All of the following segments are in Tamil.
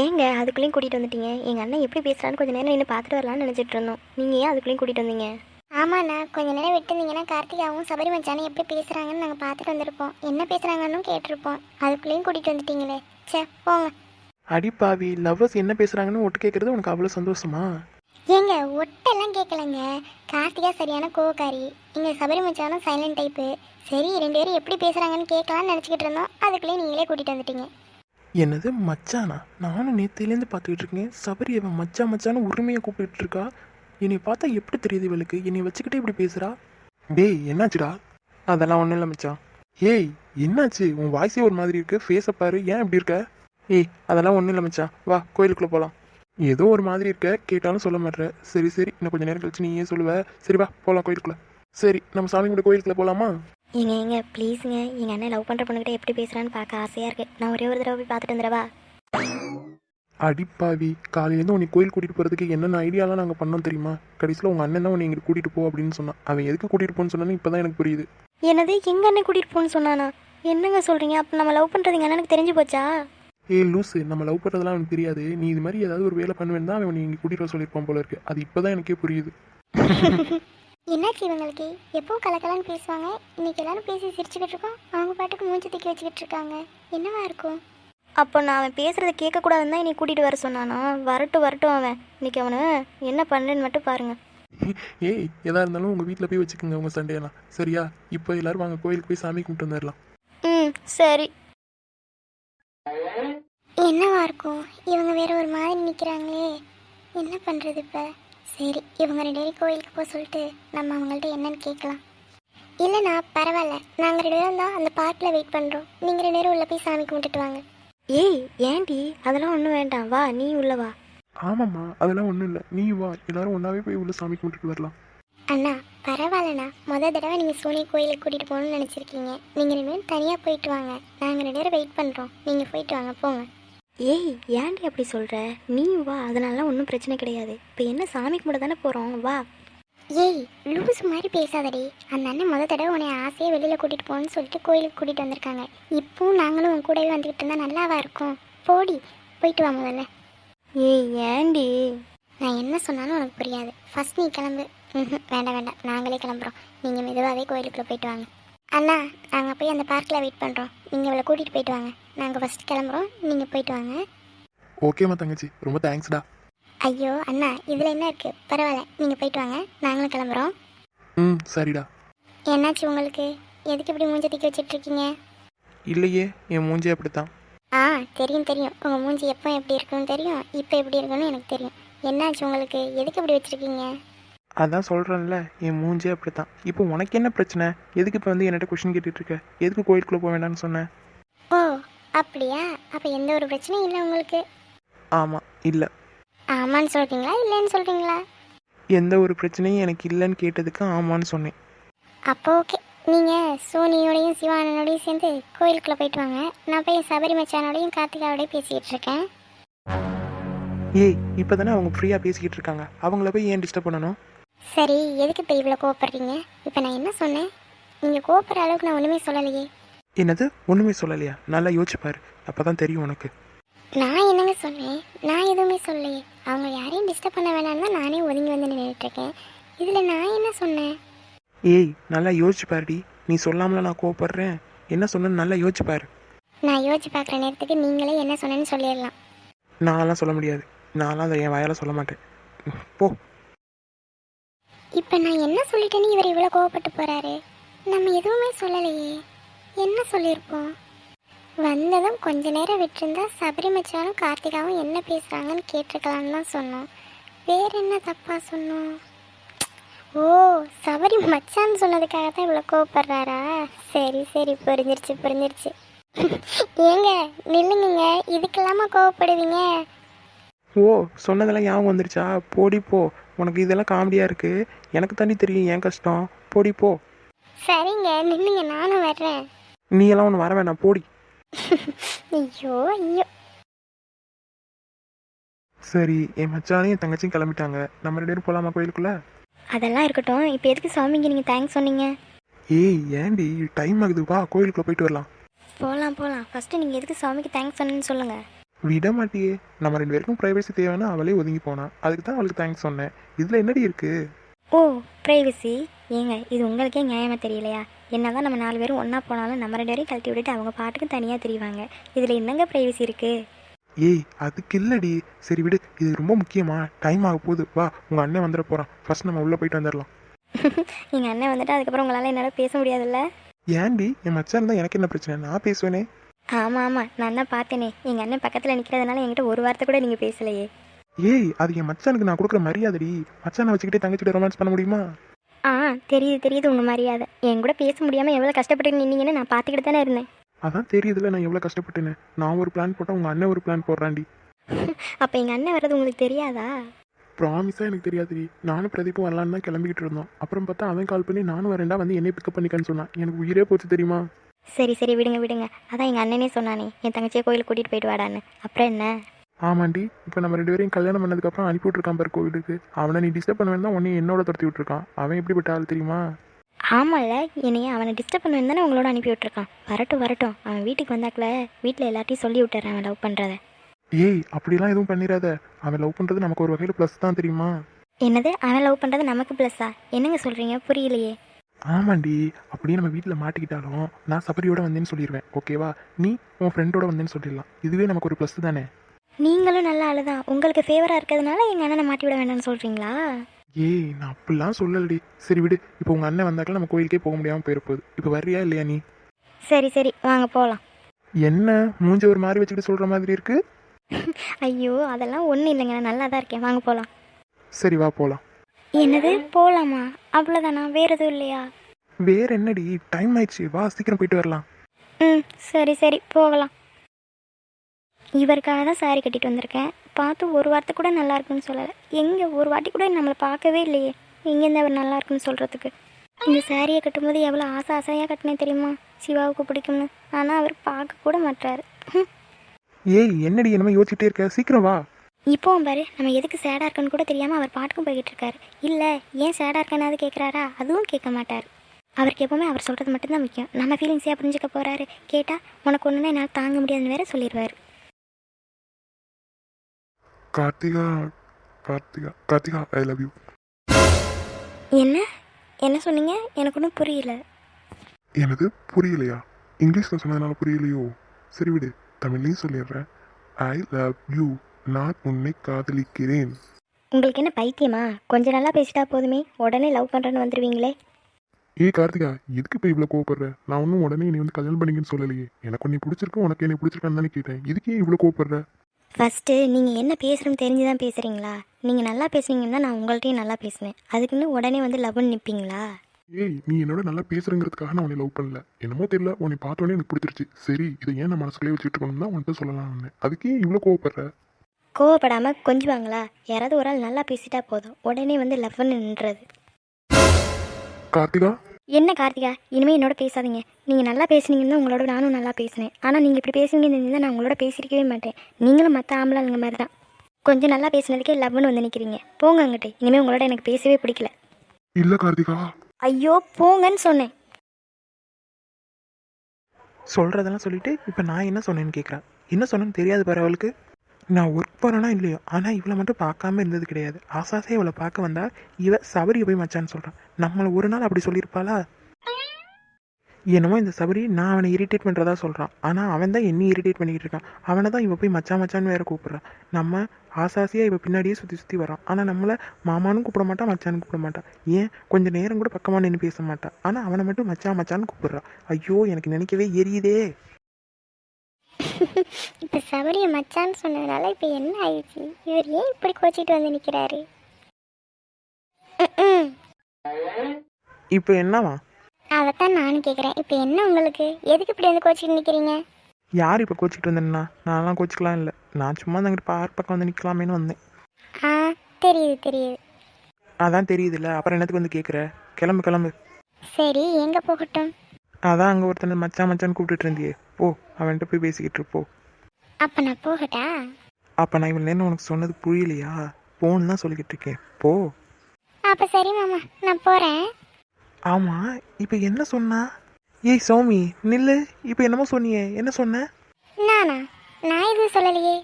ஏங்க அதுக்குள்ளேயும் கூட்டிகிட்டு வந்துட்டீங்க. எங்கள் அண்ணன் எப்படி பேசுகிறான்னு கொஞ்சம் நேரம் நின்று பார்த்துட்டு வரலாம்னு நினச்சிட்டு இருந்தோம். நீங்கள் ஏன் அதுக்குள்ளேயும் கூட்டிகிட்டு வந்தீங்க? ஆமாண்ணா கொஞ்ச நேரம் விட்டுருந்தீங்கன்னா கார்த்திகாவும் சபரி மச்சானும் எப்படி பேசுகிறாங்கன்னு நாங்கள் பார்த்துட்டு வந்திருப்போம். என்ன பேசுகிறாங்கன்னு கேட்டிருப்போம். அதுக்குள்ளேயும் கூட்டிகிட்டு வந்துட்டீங்களே. ச்சே போங்க. அடிப்பாவி லவ்வர்ஸ் என்ன பேசுறாங்கன்னு ஒட்டு கேட்கறது உனக்கு அவ்வளோ சந்தோஷமா? ஏங்க ஒட்டெல்லாம் கேட்கலங்க கார்த்திகா சரியான கோவக்காரி. இங்கே சபரி மச்சானும் சைலண்ட் டைப்பு சரி ரெண்டு பேரும் எப்படி பேசுகிறாங்கன்னு கேட்கலாம்னு நினச்சிக்கிட்டு இருந்தோம். அதுக்குள்ளேயும் நீங்களே கூட்டிகிட்டு வந்துட்டீங்க. என்னது மச்சானா? நானும் நேத்திலேருந்து பார்த்துக்கிட்டு இருக்கேன். சபரி அவன் மச்சான் மச்சான்னு உரிமையை கூப்பிட்டு இருக்கா. என்னை பார்த்தா எப்படி தெரியுது இவளுக்கு? என்னை வச்சுக்கிட்டே இப்படி பேசுறா? டேய் என்னாச்சுடா? அதெல்லாம் ஒன்றும் இல்லை மச்சான். ஏய் என்னாச்சு? உன் வாய்ஸே ஒரு மாதிரி இருக்கு. ஃபேஸை பாரு. ஏன் இப்படி இருக்க? ஏய் அதெல்லாம் ஒன்றும் இல்லை மச்சான். வா கோயிலுக்குள்ளே போகலாம் ஏதோ ஒரு மாதிரி இருக்க. கேட்டாலும் சொல்ல மாட்டேற சரி சரி. இன்னும் கொஞ்சம் நேரம் கழிச்சு நீயே சொல்லுவ. சரி வா போகலாம் கோயிலுக்குள்ளே. சரி நம்ம சாமி கூட கோயிலுக்குள்ளே போகலாமா ஏங்க ஏங்க ப்ளீஸுங்க எங்கள் அண்ணன் லவ் பண்ணுற பொண்ணுகிட்ட எப்படி பேசுகிறான்னு பார்க்க ஆசையாக இருக்குது நான் ஒரே ஒரு தடவை போய் பார்த்துட்டு வந்துடவா? அடிப்பாவி காலையிலேருந்து உன்னை கோயில் கூட்டிகிட்டு போகிறதுக்கு என்னென்ன ஐடியாலாம் நாங்கள் பண்ணோம் தெரியுமா? கடைசியில் உங்கள் அண்ணன் தான் உன்னை எங்களுக்கு கூட்டிகிட்டு போ அப்படின்னு சொன்னான். அவன் எதுக்கு கூட்டிகிட்டு போன்னு சொன்னான்னு இப்போ தான் எனக்கு புரியுது. என்னது எங்கள் அண்ணன் கூட்டிகிட்டு போகணும்னு சொன்னானா? என்னங்க சொல்கிறீங்க அப்போ நம்ம லவ் பண்ணுறது எங்கள் அண்ணனுக்கு தெரிஞ்சு போச்சா? ஏய் லூசு நம்ம லவ் பண்ணுறதுலாம் அவனுக்கு தெரியாது. நீ இது மாதிரி ஏதாவது ஒரு வேலை பண்ணுவேன் தான் அவன் இங்கே கூட்டிகிட்டு வர சொல்லியிருப்பான் போல இருக்கு. அது இப்போ தான் எனக்கே புரியுது. என்னாச்சு இவங்களுக்கு? எப்பவும் கலக்கலான்னு பேசுவாங்க? இன்னைக்கு எல்லாரும் பேசி சிரிச்சுக்கிட்டு இருக்கோம். அவங்க பாட்டுக்கு மூஞ்சி தூக்கி வச்சுக்கிட்டு இருக்காங்க. என்னவா இருக்கும்? அப்போ நான் அவன் பேசுகிறத கேட்கக்கூடாதுன்னு தான் என்னை கூட்டிகிட்டு வர சொன்னானா? வரட்டும் வரட்டும் அவன். இன்னைக்கு அவனை என்ன பண்ணுறேன்னு மட்டும் பாருங்க. ஏய் எதா இருந்தாலும் உங்கள் வீட்டில் போய் வச்சுக்கோங்க உங்கள் சண்டையெல்லாம். சரியா? இப்போ எல்லாரும் வாங்க கோயிலுக்கு போய் சாமி கும்பிட்டு வந்துடலாம் ம் சரி. என்னவா இருக்கும் இவங்க வேற ஒரு மாதிரி நிற்கிறாங்களே என்ன பண்ணுறது இப்போ? சரி இவங்க ரெண்டு பேரும் கோயிலுக்கு போக சொல்லிட்டு நம்ம அவங்கள்ட்ட என்னன்னு கேட்கலாம். இல்லைண்ணா பரவாயில்ல. நாங்கள் ரெண்டு பேரும் தான் அந்த பார்க்கில் வெயிட் பண்ணுறோம் நீங்கள் ரெண்டு பேரும் உள்ளே போய் சாமி கும்பிட்டுட்டு வாங்க. ஏய் ஏன்டி? அதெல்லாம் ஒன்றும் வேண்டாம். வா நீ உள்ள வா. ஆமாம்மா அதெல்லாம் ஒன்றும் இல்லை. நீ வா. எல்லாரும் ஒன்றாவே போய் உள்ள சாமி கும்பிட்டுட்டு வரலாம். அண்ணா பரவாயில்லண்ணா. முத தடவை நீங்கள் சோனி கோயிலுக்கு கூட்டிகிட்டு போகணும்னு நினச்சிருக்கீங்க. நீங்கள் ரெண்டு பேரும் தனியாக போயிட்டு வாங்க. நாங்கள் ரெண்டு பேரும் வெயிட் பண்ணுறோம் நீங்கள் போயிட்டு வாங்க போங்க. ஏய் ஏன்டி அப்படி சொல்கிற நீ வா. அதனால ஒன்றும் பிரச்சனை கிடையாது. இப்போ என்ன சாமி கும்பிட தானே போகிறோம் வா. ஏய் லூஸ் மாதிரி பேசாதடி. அந்த அண்ணன் முத தடவை உன்னை ஆசையாக வெளியில் கூட்டிகிட்டு போகணும்னு சொல்லிட்டு கோயிலுக்கு கூட்டிகிட்டு வந்திருக்காங்க. இப்போவும் நாங்களும் உன் கூடவே வந்துக்கிட்டு இருந்தால் நல்லாவா இருக்கும்? போடி போயிட்டு வா முதல்ல. ஏய் ஏன்டி? நான் என்ன சொன்னாலும் உனக்கு புரியாது. ஃபர்ஸ்ட் நீ கிளம்பு. வேண்டாம் வேண்டாம். நாங்களே கிளம்புறோம். நீங்கள் மெதுவாகவே கோயிலுக்குள்ளே போயிட்டு வாங்க. அண்ணா நாங்கள் போய் அந்த பார்க்கில் வெயிட் பண்ணுறோம் நீங்கள் இவளை கூட்டிகிட்டு போயிட்டு வாங்க. நாங்கள் ஃபஸ்ட் கிளம்புறோம். நீங்கள் போயிட்டு வாங்க. ஓகேம்மா தங்கச்சி. ரொம்ப தேங்க்ஸ்டா ஐயோ அண்ணா இதில் என்ன இருக்குது பரவாயில்ல நீங்கள் போயிட்டு வாங்க. நாங்களும் கிளம்புறோம். ம் சரிடா. என்னாச்சு உங்களுக்கு? எதுக்கு இப்படி மூஞ்ச தூக்கி வச்சிட்டு இருக்கீங்க இல்லையே என் மூஞ்சே அப்படித்தான். ஆ தெரியும் தெரியும். உங்கள் மூஞ்சி எப்போ எப்படி இருக்குன்னு தெரியும் இப்போ எப்படி இருக்குன்னு எனக்கு தெரியும். என்னாச்சு உங்களுக்கு? எதுக்கு இப்படி வச்சிருக்கீங்க? அதான் சொல்கிறேன்ல என் மூஞ்சே அப்படித்தான். இப்போ உனக்கு என்ன பிரச்சனை? எதுக்கு இப்போ வந்து என்கிட்ட கொஷின் கேட்டுட்டு இருக்க எதுக்கு கோயிலுக்குள்ளே போக வேண்டாம்னு சொன்னேன் ஓ அப்படியா? அப்போ எந்த ஒரு பிரச்சனையும் இல்லை உங்களுக்கு? ஆமாம் இல்லை. ஆமான்னு சொல்கிறீங்களா இல்லைன்னு சொல்கிறீங்களா எந்த ஒரு பிரச்சனையும் எனக்கு இல்லைன்னு கேட்டதுக்கு ஆமான்னு சொன்னேன். அப்போ ஓகே. நீங்கள் சோனியோடையும் சிவானனோடையும் சேர்ந்து கோயிலுக்குள்ளே போயிட்டு வாங்க. நான் போய் சபரி மச்சானோடையும் கார்த்திகாவோடையும் பேசிக்கிட்டு இருக்கேன். ஏய் இப்போ தானே அவங்க ஃப்ரீயாக பேசிக்கிட்டு இருக்காங்க. அவங்கள போய் ஏன் டிஸ்டர்ப் பண்ணணும்? சரி எதுக்கு இப்போ இவ்வளோ கோவப்படுறீங்க? இப்போ நான் என்ன சொன்னேன்? நீங்கள் கோவப்படுற அளவுக்கு நான் ஒன்றுமே சொல்லலையே. என்னது? ஒன்றுமே சொல்லலையா? நல்லா யோசிச்சு பாரு. அப்போ தான் தெரியும் உனக்கு. நான் என்னங்க சொன்னேன்? நான் எதுவுமே சொல்லலையே. அவங்க யாரையும் டிஸ்டர்ப் பண்ண வேணாம்னு தான் நானே ஒதுங்கி வந்து நின்றுட்டுருக்கேன் இதில் நான் என்ன சொன்னேன்? ஏய் நல்லா யோசிச்சு பாருடி. நீ சொல்லாமல நான் கோவப்படுறேன். என்ன சொன்னேன்னு நல்லா யோசிச்சு பாரு. நான் யோசிச்சு பார்க்குற நேரத்துக்கு நீங்களே என்ன சொன்னேன்னு சொல்லிடலாம். நான்லாம் சொல்ல முடியாது. நான்லாம் அதை என் வாயால் சொல்ல மாட்டேன். போ. இப்போ நான் என்ன சொல்லிட்டேன்னு இவர் இவ்வளோ கோவப்பட்டு போகிறாரு நம்ம எதுவுமே சொல்லலையே. என்ன சொல்லியிருப்போம்? வந்ததும் கொஞ்ச நேரம் விட்டுருந்தா சபரி மச்சானும் கார்த்திகாவும் என்ன பேசுகிறாங்கன்னு கேட்டிருக்கலாம்னு தான் சொன்னோம். வேற என்ன தப்பாக சொன்னோம்? ஓ சபரி மச்சான்னு சொன்னதுக்காக தான் இவ்வளோ கோவப்படுறாரா? சரி சரி புரிஞ்சிருச்சு புரிஞ்சிருச்சு. ஏங்க நில்லுங்க இதுக்கெல்லாமா கோவப்படுவீங்க? ஓ சொன்னதெல்லாம் ஞாபகம் வந்துருச்சா? போடி போ. உனக்கு இதெல்லாம் காமெடியாக இருக்குது எனக்கு தாண்டி தெரியும் ஏன் கஷ்டம். போடி போ. சரிங்க நில்லுங்க நானும் வர்றேன். நீ எல்லாம் ஒன்று வர வேணாம் போடி. ஐயோ ஐயோ. சரி என் மச்சானையும் என் தங்கச்சியும் கிளம்பிட்டாங்க. நம்ம ரெண்டு பேரும் போகலாமா கோயிலுக்குள்ள? அதெல்லாம் இருக்கட்டும். இப்போ எதுக்கு சுவாமிக்கு நீங்கள் தேங்க்ஸ் சொன்னீங்க? ஏய் ஏண்டி டைம் ஆகுது. வா கோயிலுக்குள்ள போயிட்டு வரலாம். போகலாம் போகலாம் ஃபஸ்ட்டு நீங்கள் எதுக்கு சுவாமிக்கு தேங்க்ஸ் சொன்னேன்னு சொல்லுங்கள் விட மாட்டியே. நம்ம ரெண்டு பேருக்கும் ப்ரைவசி தேவைன்னா அவளே ஒதுங்கி போனா. அதுக்கு தான் அவளுக்கு தேங்க்ஸ் சொன்னேன். இதில் என்னடி இருக்கு? ஓ ப்ரைவசி ஏங்க இது உங்களுக்கே நியாயமாக தெரியலையா? என்னதான் நம்ம நாலு பேரும் ஒன்றா போனாலும் நம்ம ரெண்டு பேரையும் கழட்டி விட்டுட்டு அவங்க பாட்டுக்கு தனியாக தெரிவாங்க. இதில் என்னங்க ப்ரைவசி இருக்குது ஏய் அதுக்கு இல்லடி. சரி விடு இது ரொம்ப முக்கியமா. டைம் ஆக போகுது. வா உங்கள் அண்ணன் வந்துட போகிறான் ஃபர்ஸ்ட் நம்ம உள்ளே போயிட்டு வந்துடலாம். எங்கள் அண்ணன் வந்துட்டு அதுக்கப்புறம் உங்களால் என்னால் பேச முடியாதுல்ல? ஏன்டி? என் மச்சான் இருந்தால் எனக்கு என்ன பிரச்சனை? நான் பேசுவேனே. ஆமாம் ஆமாம் நான் தான் பார்த்தேனே. எங்கள் அண்ணன் பக்கத்தில் நிற்கிறதுனால என்கிட்ட ஒரு வார்த்தை கூட நீங்கள் பேசலையே. ஏய் அது என் மச்சானுக்கு நான் கொடுக்குற மரியாதைடி. மச்சானை வச்சுக்கிட்டே தங்கச்சிட்ட ரொமான்ஸ் பண்ண முடியுமா? ஆ தெரியுது தெரியுது உங்கள் மரியாதை. என் கூட பேச முடியாமல் எவ்வளோ கஷ்டப்பட்டு நின்னீங்கன்னு நான் பார்த்துக்கிட்டு தானே இருந்தேன். அதான் தெரியுதுல நான் எவ்வளோ கஷ்டப்பட்டேன்னு. நான் ஒரு பிளான் போட்டால் உங்கள் அண்ணன் ஒரு பிளான் போடுறான்டி. அப்போ எங்கள் அண்ணன் வர்றது உங்களுக்கு தெரியாதா? ப்ராமிஸாக எனக்கு தெரியாதுடி. நானும் பிரதீப்பும் வரலான்னு தான் கிளம்பிக்கிட்டு இருந்தோம். அப்புறம் பார்த்தா அவன் கால் பண்ணி நானும் வரேன்டா வந்து என்னை பிக்கப் பண்ணிக்கன்னு சொன்னான். எனக்கு உயிரே போச்சு தெரியுமா? சரி சரி விடுங்க விடுங்க. அதான் எங்கள் அண்ணனே சொன்னானே என் தங்கச்சியை கோயிலுக்கு கூட்டிகிட்டு போயிட்டு வாடான்னு. அப்புறம் என்ன? ஆமாண்டி இப்போ நம்ம ரெண்டு பேரையும் கல்யாணம் பண்ணதுக்கப்புறம் அனுப்பி விட்ருக்கான் பாரு கோவிலுக்கு. அவனை நீ டிஸ்டர்ப் பண்ண வேண்டாம் உன்னை என்னோட துரத்தி விட்ருக்கான் அவன் எப்படிப்பட்ட ஆள் தெரியுமா? ஆமாம்ல என்னைய அவனை டிஸ்டர்ப் பண்ண தானே உங்களோட அனுப்பி விட்டுருக்கான். வரட்டும் வரட்டும். அவன் வீட்டுக்கு வந்தாக்கல வீட்டில் எல்லாத்தையும் சொல்லி விட்டுறேன் அவன் லவ் பண்ணுறத ஏய் அப்படிலாம் எதுவும் பண்ணிடாத அவன் லவ் பண்ணுறது நமக்கு ஒரு வகையில் ப்ளஸ் தான் தெரியுமா? என்னது? அவன் லவ் பண்ணுறது நமக்கு ப்ளஸ்ஸா என்னங்க சொல்கிறீங்க புரியலையே. ஆமாண்டி அப்படியே நம்ம வீட்டில் மாட்டிக்கிட்டாலும் நான் சபரியோட வந்தேன்னு சொல்லிடுவேன் ஓகேவா நீ உன் ஃப்ரெண்டோட வந்தேன்னு சொல்லிடலாம். இதுவே நமக்கு ஒரு ப்ளஸ் தானே? நீங்களும் நல்ல ஆளு தான் உங்களுக்கு ஃபேவராக இருக்கிறதுனால எங்கள் அண்ணனை மாட்டி விட வேண்டாம்னு சொல்கிறீங்களா ஏய் நான் அப்படிலாம் சொல்லலடி. சரி விடு இப்போ உங்கள் அண்ணன் வந்தாக்கல நம்ம கோயிலுக்கே போக முடியாமல் போயிருப்போகுது. இப்போ வர்றியா இல்லையா நீ? சரி சரி வாங்க போகலாம் என்ன மூஞ்ச ஒரு மாதிரி வச்சுக்கிட்டு சொல்கிற மாதிரி இருக்கு? ஐயோ அதெல்லாம் ஒன்றும் இல்லைங்க. நான் நல்லா தான் இருக்கேன். வாங்க போகலாம் சரி வா போகலாம் என்னது? போகலாமா அவ்வளோதானா வேறு எதுவும் இல்லையா? வேற என்னடி? டைம் ஆயிடுச்சு. வா சீக்கிரம் போயிட்டு வரலாம். ம் சரி சரி போகலாம். இவருக்காக தான் சாரி கட்டிட்டு வந்திருக்கேன். பார்த்து ஒரு வார்த்தை கூட நல்லா இருக்குன்னு சொல்லலை. எங்கே ஒரு வாட்டி கூட நம்மளை பார்க்கவே இல்லையே. எங்கேருந்து அவர் நல்லா இருக்குன்னு சொல்கிறதுக்கு இந்த சாரியை கட்டும்போது எவ்வளோ ஆசை ஆசையாக கட்டினேன் தெரியுமா? சிவாவுக்கு பிடிக்கும்னு. ஆனால் அவர் பார்க்க கூட மாட்டாரு. ஏய் என்னடி என்னமோ யோசிச்சுட்டே இருக்க? சீக்கிரம் வா. இப்போ பாரு நம்ம எதுக்கு சேடாக இருக்கன்னு கூட தெரியாமல் அவர் பாட்டுக்கும் போய்கிட்டு இருக்காரு. இல்லை ஏன் சேடாக இருக்கனாவது கேட்குறாரா அதுவும் கேட்க மாட்டார். அவருக்கு எப்பவுமே அவர் சொல்கிறது மட்டும்தான் முக்கியம். நம்ம ஃபீலிங்ஸே புரிஞ்சுக்க போகிறாரு கேட்டால் உனக்கு ஒன்றுனா என்னால் தாங்க முடியாதுன்னு வேற சொல்லிடுவார் Karthika Karthika Karthika I love you என்ன? என்ன சொன்னீங்க? எனக்கு ஒன்றும் புரியல. எனது புரியலையா? இங்கிலீஷில் சொன்னதுனால புரியலையோ? சரி விடு தமிழ்லையும் சொல்லிடுறேன். ஐ லவ் யூ நான் உன்னை காதலிக்கிறேன். உங்களுக்கு என்ன பைத்தியமா? கொஞ்ச நல்லா பேசிட்டா போதுமே. உடனே லவ் பண்ணுறேன்னு வந்துடுவீங்களே ஏய் கார்த்திகா எதுக்கு இப்போ இவ்வளோ கோவப்படுற? நான் ஒன்றும் உடனே நீ வந்து கல்யாணம் பண்ணிக்கன்னு சொல்லலையே. எனக்கு உன்னை பிடிச்சிருக்கு உனக்கு என்னை பிடிச்சிருக்கான்னு தானே கேட்டேன். இதுக்கே இவ்வளோ கோவப்படுற? ஃபஸ்ட்டு நீங்கள் என்ன பேசுகிறோன்னு தெரிஞ்சு தான் பேசுகிறீங்களா நீங்கள் நல்லா பேசுனீங்கன்னா நான் உங்கள்கிட்டயும் நல்லா பேசுனேன் அதுக்குன்னு உடனே வந்து லவ்னு நிற்பீங்களா ஏய் நீ என்னோட நல்லா பேசுறங்கிறதுக்காக நான் உன்னை லவ் பண்ணல. என்னமோ தெரியல உன்னை பார்த்தோன்னே எனக்கு பிடிச்சிருச்சு. சரி இதை ஏன் நான் மனசுக்குள்ளே வச்சுட்டு இருக்கணும் தான் உன்கிட்ட சொல்லலாம் வந்தேன். அதுக்கே இவ்வளோ கோவப்படுற? கோவப்படாமல் கொஞ்சுவாங்களா? யாராவது ஒரு ஆள் நல்லா பேசிட்டா போதும். உடனே வந்து லவ்னு நின்றது. கார்த்திகா? என்ன கார்த்திகா? இனிமேல் என்னோட பேசாதீங்க. நீங்கள் நல்லா பேசுனீங்கன்னு தான் உங்களோட நானும் நல்லா பேசினேன். ஆனால் நீங்கள் இப்படி பேசுவீங்கன்னு தெரிஞ்சா நான் உங்களோட பேசியிருக்கவே மாட்டேன். நீங்களும் மற்ற ஆம்பளைங்க மாதிரி தான் கொஞ்சம் நல்லா பேசினதுக்கே லவ்னு வந்து நிற்கிறீங்க போங்க அங்கிட்டு. இனிமேல் உங்களோட எனக்கு பேசவே பிடிக்கல. இல்லை கார்த்திகா. ஐயோ போங்கன்னு சொன்னேன். சொல்கிறதெல்லாம் சொல்லிட்டு இப்போ நான் என்ன சொன்னேன்னு கேட்குறேன் என்ன சொன்னேன்னு தெரியாது பாரு அவளுக்கு. நான் ஒர்க் போகிறேனா இல்லையோ? ஆனால் இவளை மட்டும் பார்க்காம இருந்தது கிடையாது. ஆசாசே இவளை பார்க்க வந்தா இவ சபரியை போய் மச்சான்னு சொல்கிறான் நம்மளை ஒரு நாள் அப்படி சொல்லியிருப்பாளா? என்னமோ இந்த சபரி நான் அவனை இரிட்டேட் பண்ணுறதா சொல்கிறான் ஆனால் அவன் தான் என்னை இரிட்டேட் பண்ணிக்கிட்டு இருக்கான். அவனை தான் இவன் போய் மச்சான் மச்சான்னு வேற கூப்பிட்றான் நம்ம ஆசாசியாக இவன் பின்னாடியே சுற்றி சுற்றி வரான் ஆனால் நம்மளை மாமானும் கூப்பிட மாட்டான் மச்சான்னு கூப்பிட மாட்டான் ஏன்? கொஞ்சம் நேரம் கூட பக்கமாக நின்று பேச மாட்டான் ஆனால் அவனை மட்டும் மச்சான் மச்சான்னு கூப்பிட்றான் ஐயோ எனக்கு நினைக்கவே எரியுதே. இப்போ சபரிய மச்சான்னு சொன்னதுனால இப்போ என்ன ஆயிடுச்சு? இவர் ஏன் இப்படி கோச்சிட்டு வந்து நிற்கிறாரு இப்போ என்னவா அதைத்தான் நானும் கேட்குறேன் இப்போ என்ன உங்களுக்கு? எதுக்கு இப்படி வந்து கோச்சிட்டு நிற்கிறீங்க யார் இப்போ கோச்சிக்கிட்டு வந்தேன்னா? நான்லாம் கோச்சிக்கலாம் இல்லை. நான் சும்மா அங்கிட்டு பார்க் பக்கம் வந்து நிற்கலாமேன்னு வந்தேன். ஆ தெரியுது தெரியுது. அதான் தெரியுதுல்ல. அப்புறம் என்னத்துக்கு வந்து கேட்குற கிளம்பு கிளம்பு. சரி எங்கே போகட்டும்? அதான் அங்கே ஒருத்தனை மச்சான் மச்சான் கூப்பிட்டுட்டு இருந்தியே. போ. அவன்கிட்ட போய் பேசிக்கிட்டு இரு, போ அப்போ நான் போகட்டா? அப்போ நான் இவன் நேரம் உனக்கு சொன்னது புரியலையா? போன்னு தான் சொல்லிக்கிட்டு இருக்கேன். போ. அப்போ சரி மாமா நான் போகிறேன் ஆமாம் இப்போ என்ன சொன்னா? ஏய் சௌமி நில்லு. இப்போ என்னமோ சொன்னியே. என்ன சொன்ன? நானா? நான் எதுவும் சொல்லலையே.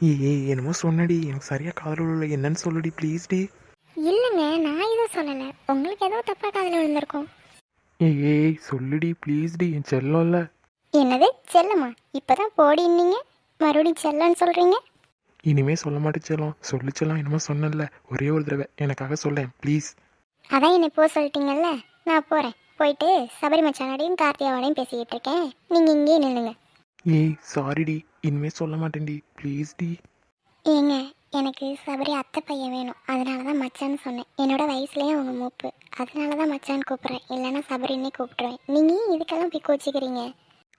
ஏய் ஏய் என்னமோ சொன்னடி. எனக்கு சரியாக காதல் விழல. என்னன்னு சொல்லுடி ப்ளீஸ் டி. இல்லைங்க நான் எதுவும் சொல்லலை. உங்களுக்கு ஏதோ தப்பாக காதில் விழுந்திருக்கும். ஏய் ஏய் சொல்லுடி ப்ளீஸ் டி. என் செல்லம் இல்லை. என்னது? செல்லம்மா இப்போதான் போடின்னீங்க மறுபடியும் செல்லன்னு சொல்கிறீங்க இனிமே சொல்ல மாட்டேன் செல்லம். சொல்லு செல்லம் என்னமோ சொன்னல ஒரே ஒரு தடவை. எனக்காக சொல்லேன் ப்ளீஸ். அதான் என்னை போக சொல்லிட்டீங்கல்ல? நான் போகிறேன் போயிட்டு சபரி மச்சானோடையும் கார்த்தியாவோடையும் பேசிக்கிட்டு இருக்கேன். நீங்கள் இங்கேயே நில்லுங்க. ஏய் சாரிடி இனிமே சொல்ல மாட்டேன்டி ப்ளீஸ் டி. ஏங்க எனக்கு சபரி அத்தை பையன் வேணும். அதனால தான் மச்சான்னு சொன்னேன். என்னோட வயசுலேயும் அவங்க மூப்பு. அதனால தான் மச்சான்னு கூப்பிட்றேன். இல்லைன்னா சபரின்னே கூப்பிட்ருவேன் நீங்கள் இதுக்கெல்லாம் போய் கோச்சிக்கிறீங்க?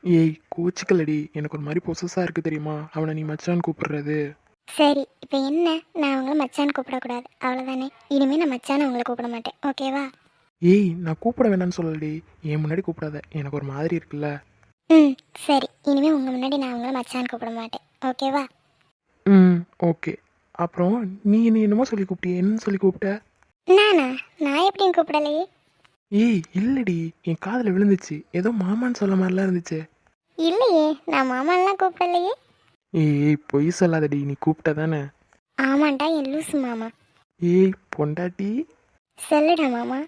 ஏய் கோச்சிக்கலடி. எனக்கு ஒரு மாதிரி பொசஸாக இருக்குது தெரியுமா? அவனை நீ மச்சான் கூப்பிடுறது. சரி இப்போ என்ன? நான் அவங்கள மச்சான்னு கூப்பிடக்கூடாது. அவ்வளோதானே இனிமேல் நான் மச்சான்னு உங்களை கூப்பிட மாட்டேன். ஓகேவா? ஏய் நான் கூப்பிட வேணாம்னு சொல்லலடி. என் முன்னாடி கூப்பிடாத. எனக்கு ஒரு மாதிரி இருக்குல்ல. ம் சரி. இனிமேல் உங்கள் முன்னாடி நான் உங்களை மச்சான்னு கூப்பிட மாட்டேன். ஓகேவா? ம் ஓகே. அப்புறம் நீ என்ன என்னமோ சொல்லி கூப்பிட்டியே. என்னன்னு சொல்லி கூப்பிட்ட? நானா? நான் எப்படியும் கூப்பிடலையே. ஏய் இல்லடி. என் காதில் விழுந்துச்சு. ஏதோ மாமான்னு சொல்ல மாதிரிலாம் இருந்துச்சு. இல்லையே நான் மாமான்லாம் கூப்பிடலையே. ஏய் பொய் சொல்லாதடி. நீ கூப்பிட்ட தானே? ஆமாண்டா என் லூசு மாமா. ஏய் பொண்டாட்டி. சொல்லுடா மாமா.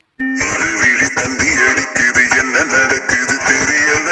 அடிக்குது என்ன நடக்குது தெரியல.